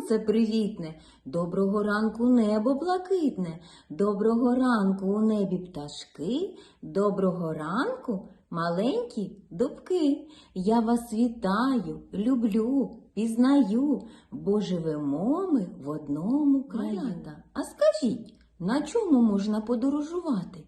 сонце привітне, доброго ранку небо блакитне, доброго ранку у небі пташки, доброго ранку маленькі дубки. Я вас вітаю, люблю, пізнаю, бо живемо ми в одному краю. Малята, а скажіть, на чому можна подорожувати?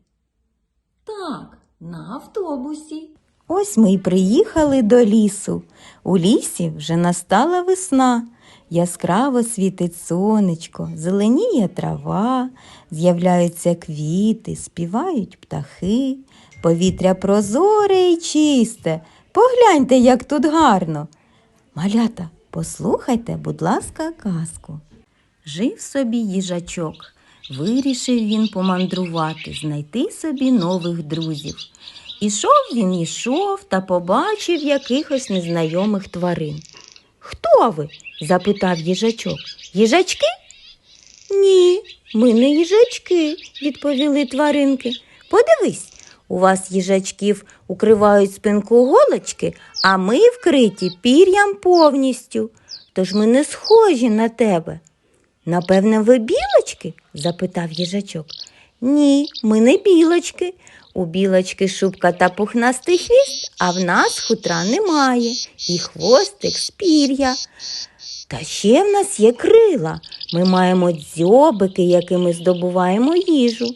Так, на автобусі. Ось ми й приїхали до лісу. У лісі вже настала весна. Яскраво світить сонечко, зеленіє трава, з'являються квіти, співають птахи, повітря прозоре і чисте. Погляньте, як тут гарно. Малята, послухайте, будь ласка, казку. Жив собі їжачок. Вирішив він помандрувати, знайти собі нових друзів. Ішов він ішов та побачив якихось незнайомих тварин. Хто запитав їжачок. Їжачки? Ні, ми не їжачки, відповіли тваринки. Подивись, у вас їжачків укривають спинку голочки, а ми вкриті пір'ям повністю. Тож ми не схожі на тебе. Напевне, ви білочки? запитав їжачок. Ні, ми не білочки. У білочки шубка та пухнастий хвіст, а в нас хутра немає, і хвостик з пір'я. Та ще в нас є крила. Ми маємо дзьобики, якими здобуваємо їжу.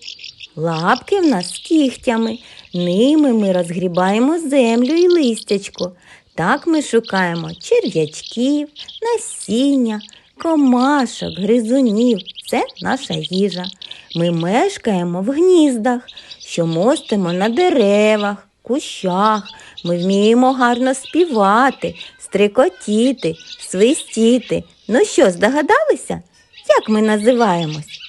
Лапки в нас з кігтями, ними ми розгрібаємо землю і листячко. Так ми шукаємо черв'ячків, насіння, комашок, гризунів. Це наша їжа. Ми мешкаємо в гніздах, що мостимо на деревах, кущах. Ми вміємо гарно співати, стрикотіти, свистіти. Ну що, здогадалися, як ми називаємось?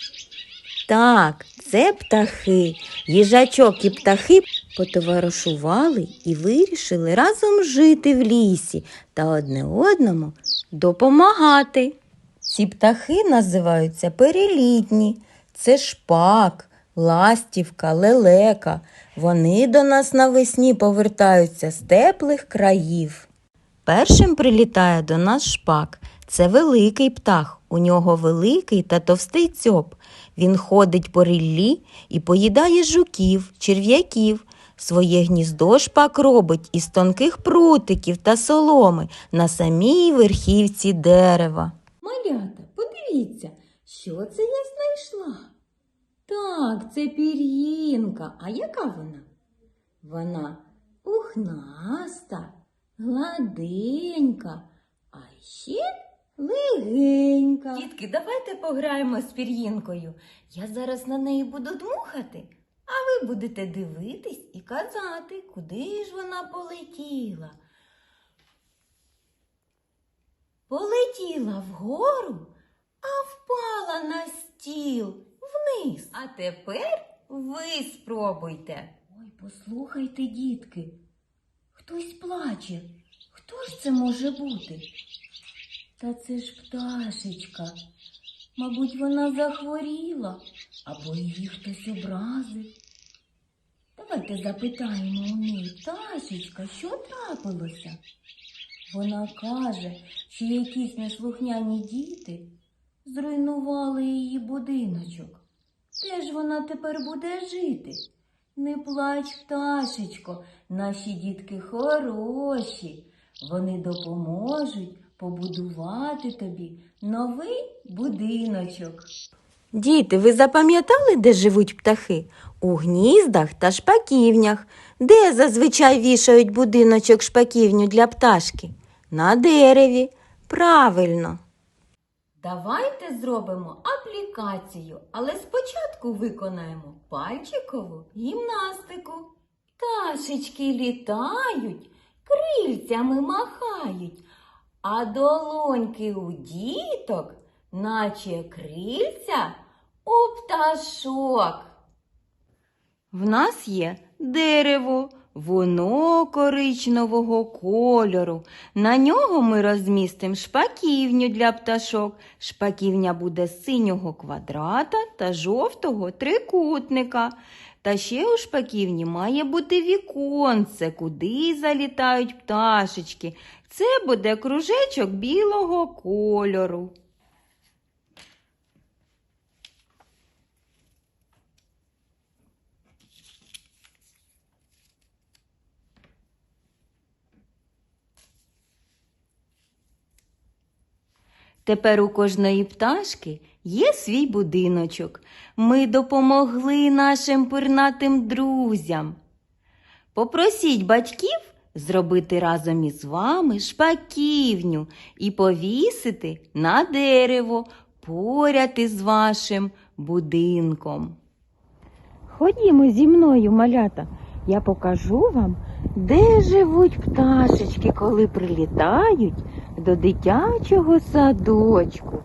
Так, це птахи. Їжачок і птахи потоваришували і вирішили разом жити в лісі та одне одному допомагати. Ці птахи називаються перелітні. Це шпак, ластівка, лелека. Вони до нас навесні повертаються з теплих країв. Першим прилітає до нас шпак. Це великий птах. У нього великий та товстий цьоп. Він ходить по ріллі і поїдає жуків, черв'яків. Своє гніздо шпак робить із тонких прутиків та соломи на самій верхівці дерева. Малята, подивіться, що це я знайшла. Так, це пір'їнка. А яка вона? Вона пухнаста, гладенька, а ще легенька. Дітки, давайте пограємо з пір'їнкою. Я зараз на неї буду дмухати, а ви будете дивитись і казати, куди ж вона полетіла. Полетіла вгору, а впала на стіл вниз. А тепер ви спробуйте. Ой, послухайте, дітки, хтось плаче. Хто ж це може бути? Та це ж пташечка. Мабуть, вона захворіла або її хтось образив. Давайте запитаємо у неї, пташечка, що трапилося? Вона каже, що якісь неслухняні діти зруйнували її будиночок. Де ж вона тепер буде жити? Не плач, пташечко, наші дітки хороші. Вони допоможуть побудувати тобі новий будиночок. Діти, ви запам'ятали, де живуть птахи? У гніздах та шпаківнях. Де зазвичай вішають будиночок шпаківню для пташки? На дереві. Правильно. Давайте зробимо аплікацію, але спочатку виконаємо пальчикову гімнастику. Пташечки літають, крильцями махають, а долоньки у діток, наче крильця у пташок. В нас є дерево, воно коричневого кольору. На нього ми розмістимо шпаківню для пташок. Шпаківня буде синього квадрата та жовтого трикутника. Та ще у шпаківні має бути віконце, куди залітають пташечки. Це буде кружечок білого кольору. Тепер у кожної пташки є свій будиночок. Ми допомогли нашим пирнатим друзям. Попросіть батьків зробити разом із вами шпаківню і повісити на дерево поряд із вашим будинком. Ходімо зі мною, малята. Я покажу вам, де живуть пташечки, коли прилітають до дитячого садочку.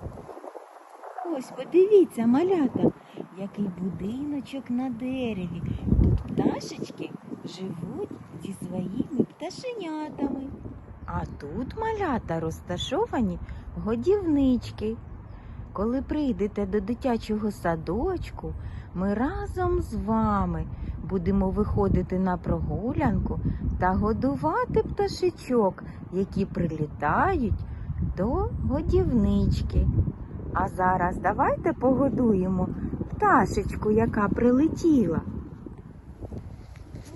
Ось подивіться, малята, який будиночок на дереві. Тут пташечки живуть зі своїми пташенятами. А тут малята розташовані годівнички. Коли прийдете до дитячого садочку, ми разом з вами будемо виходити на прогулянку та годувати пташечок, які прилітають до годівнички. А зараз давайте погодуємо пташечку, яка прилетіла.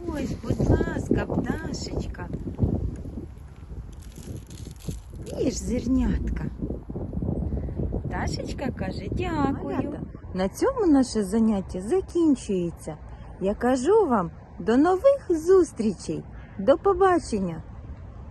Ось, будь ласка, пташечка. Їж зернятка. Пташечка каже дякую. На цьому наше заняття закінчується. Я кажу вам до нових зустрічей. До побачення!